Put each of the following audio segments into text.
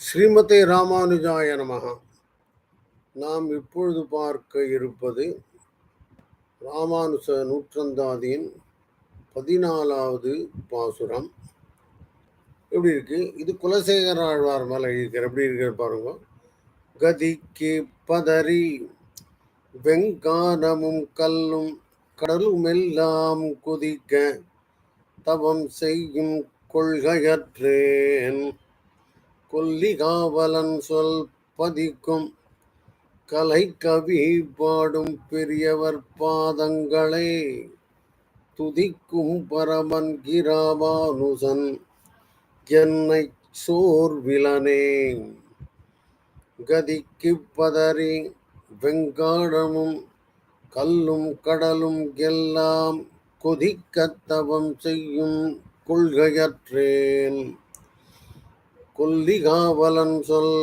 ஸ்ரீமதே ராமானுஜாய நமக. நாம் இப்பொழுது பார்க்க இருப்பது ராமானுஜ நூற்றந்தாதியின் பதினாலாவது பாசுரம். எப்படி இருக்கு? இது குலசேகர ஆழ்வார் மேலே இருக்கிற எப்படி இருக்கிற பாருங்க. கதிக்கு பதறி வெங்கானமும் கல்லும் கடலும் எல்லாம் குதிக்க தவம் செய்யும் கொள்கையற்றேன். கொல்லி காவலன் சொல் பதிக்கும். கலை கவி பாடும் பெரியவர் பாதங்களே துதிக்கும் பரமன் கிராமானுசன் என்னை சோர்விலனே. கதிக்கு பதறி வெங்காடமும் கல்லும் கடலும் எல்லாம் கொதிக்கத்தவம் செய்யும் கொள்கையற்றேன். கொல்லிகாவலன் சொல்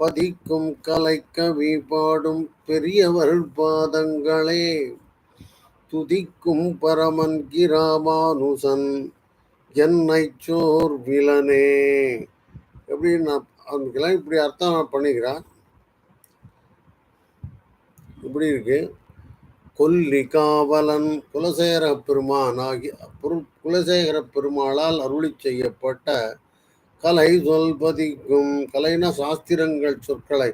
பதிக்கும் கலைக்கவி பாடும் பெரியவர் பாதங்களே துதிக்கும் பரமன் கிராமானுசன் என்னை சோர் விலனே. எப்படின்னு நான் இப்படி அர்த்தம் நான் இப்படி இருக்கு. கொல்லி காவலன் குலசேகர பெருமான் ஆகிய குலசேகர பெருமாளால் அருளி செய்யப்பட்ட கலை சொல்பதிக்கும் கலைனா சாஸ்திரங்கள் சொற்களை.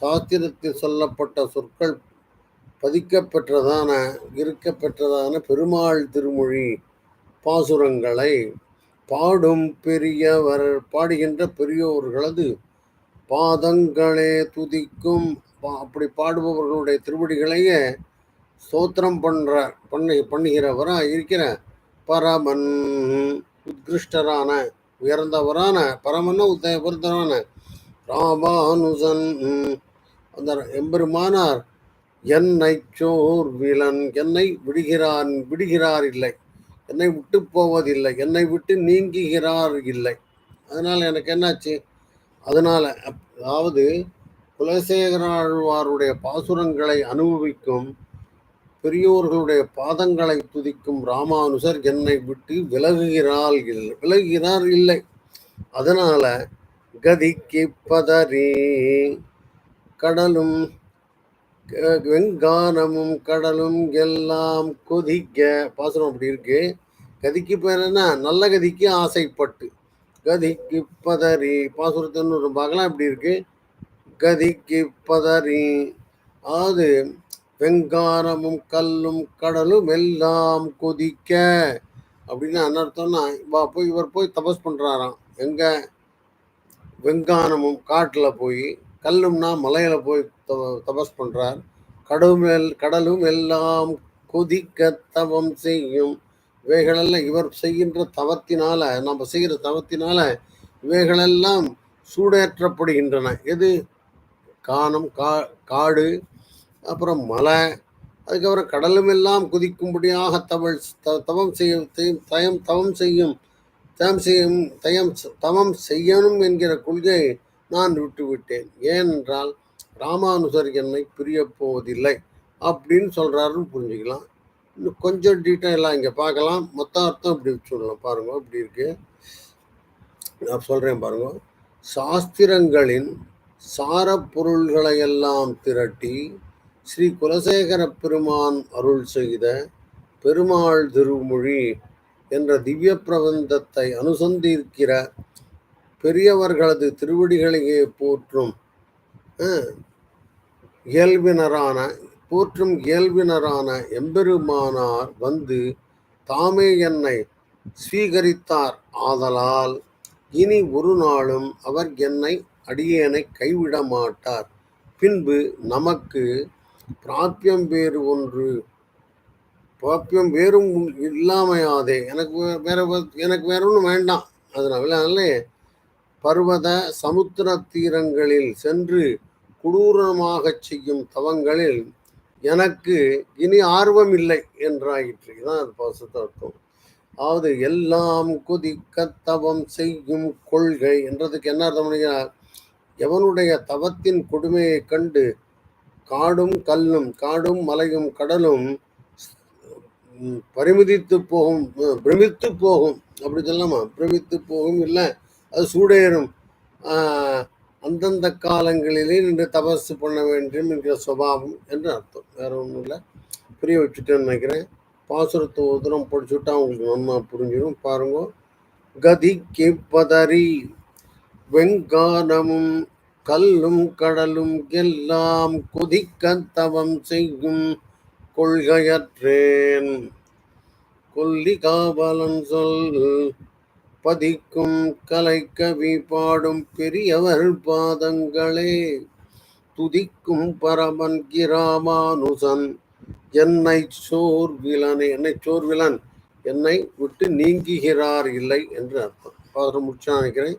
சாஸ்திரத்தில் சொல்லப்பட்ட சொற்கள் பதிக்கப்பெற்றதான இருக்கப்பெற்றதான பெருமாள் திருமொழி பாசுரங்களை பாடும் பெரியவர் பாடுகின்ற பெரியோர்களது பாதங்களே துதிக்கும். அப்படி பாடுபவர்களுடைய திருவடிகளையே ஸ்தோத்திரம் பண்ற பண்ணி பண்ணுகிறவராக இருக்கிற பரமன் உத்கிருஷ்டரான உயர்ந்தவரான பரமன உத்தயபுரத்தரான ராமானுசன் அந்த எம்பெருமானார் என்னை சோர் விலன் என்னை விடுகிறான் விடுகிறார் இல்லை. என்னை விட்டு போவதில்லை என்னை விட்டு நீங்குகிறார் இல்லை. அதனால் எனக்கு என்னாச்சு? அதனால் அதாவது குலசேகராழ்வாருடைய பாசுரங்களை அனுபவிக்கும் பெரியோர்களுடைய பாதங்களை துதிக்கும் ராமானுசர் என்னை விட்டு விலகுகிறாள் இல்லை விலகுகிறார் இல்லை. அதனால கதிக்கு பதறி கடலும் வெங்கானமும் கடலும் எல்லாம் கொதிக்க பாசுரம் அப்படி இருக்கு. கதிக்கு பேர் என்ன? நல்ல கதிக்கு ஆசைப்பட்டு. கதிக்கு பதறி பாசுரத்தின் ஒரு பாகலாம் இப்படி இருக்கு? கதிக்கு பதறி. அதாவது வெங்காரமும் கல்லும் கடலும் எல்லாம் கொதிக்க. அப்படின்னு அனர்த்தம்னா வா போய் இவர் போய் தபஸ் பண்ணுறாராம் எங்க? வெங்கானமும் காட்டில் போய் கல்லும்னா மலையில் போய் தபஸ் பண்ணுறார் கடலும் கடலும் எல்லாம் கொதிக்க தவம் செய்யும். இவைகளெல்லாம் இவர் செய்கின்ற தவத்தினால நம்ம செய்கிற தவத்தினால இவைகளெல்லாம் சூடேற்றப்படுகின்றன. எது? காணம் கா காடு அப்புறம் மலை அதுக்கப்புறம் கடலும் எல்லாம் குதிக்கும்படியாக த தவம் செய்யும் தயம் தவம் செய்யும் தயம் செய்யும் தயம் தவம் செய்யணும் என்கிற கொள்கையை நான் விட்டுவிட்டேன். ஏனென்றால் ராமானுசர் என்னை பிரிய போவதில்லை அப்படின்னு சொல்கிறாருன்னு புரிஞ்சுக்கலாம். இன்னும் கொஞ்சம் டீட்டெயிலாக இங்கே பார்க்கலாம். மொத்த அர்த்தம் இப்படி சொல்லலாம் பாருங்க இப்படி இருக்கு. நான் சொல்கிறேன் பாருங்க. சாஸ்திரங்களின் சார பொருள்களையெல்லாம் திரட்டி ஸ்ரீ குலசேகர பெருமான் அருள் செய்த பெருமாள் திருமொழி என்ற திவ்ய பிரபந்தத்தை அனுசந்திருக்கிற பெரியவர்களது திருவடிகளையே போற்றும் இயல்பினரான போற்றும் இயல்பினரான எம்பெருமானார் வந்து தாமே என்னை ஸ்வீகரித்தார் ஆதலால் இனி ஒரு நாளும் அவர் என்னை அடியேனை கைவிட மாட்டார். பின்பு நமக்கு பிராப்பியம் வேறு ஒன்று. பிராப்பியம் வேறும் இல்லாமையாதே. எனக்கு வேற எனக்கு வேற ஒன்றும் வேண்டாம். அதனால பர்வத சமுத்திர தீரங்களில் சென்று குடூரமாக செய்யும் தவங்களில் எனக்கு இனி ஆர்வம் இல்லை என்றாயிற்று. இதுதான் அது பசுத்தர்த்தம் அதாவது எல்லாம் கொதிக்க தவம் செய்யும் கொள்கை என்றதுக்கு என்ன அர்த்தம் எவனுடைய தவத்தின் கொடுமையை கண்டு காடும் கல்லும் காடும் மலையும் கடலும் பரிமிதித்து போகும் பிரமித்து போகும். அப்படி சொல்லாமா? பிரமித்து போகும் இல்லை அது சூடேறும். அந்தந்த காலங்களிலே நின்று தபசு பண்ண வேண்டும் என்கிற சுபாவம் என்று அர்த்தம். வேற ஒன்றும் இல்லை. புரிய வச்சுட்டேன்னு நினைக்கிறேன். பாசுரத்தை உதரம் படிச்சுட்டா உங்களுக்கு நல்லா புரிஞ்சிடும் பாருங்க. கதிக்கு பதறி வெங்கானமும் கல்லும் கடலும் எல்லாம் கொதிக்க தவம் செய்யும் கொள்கையற்றேன். கொல்லி காவலன் சொல் பதிக்கும் கலைக்கவி பாடும் பெரியவர் பாதங்களே துதிக்கும் பரமன் கிராமானுசன் என்னை சோர்விலன் என்னை சோர்விலன் என்னை விட்டு நீங்குகிறார் இல்லை என்று அர்த்தம். பாதம் முடிச்சா நினைக்கிறேன்.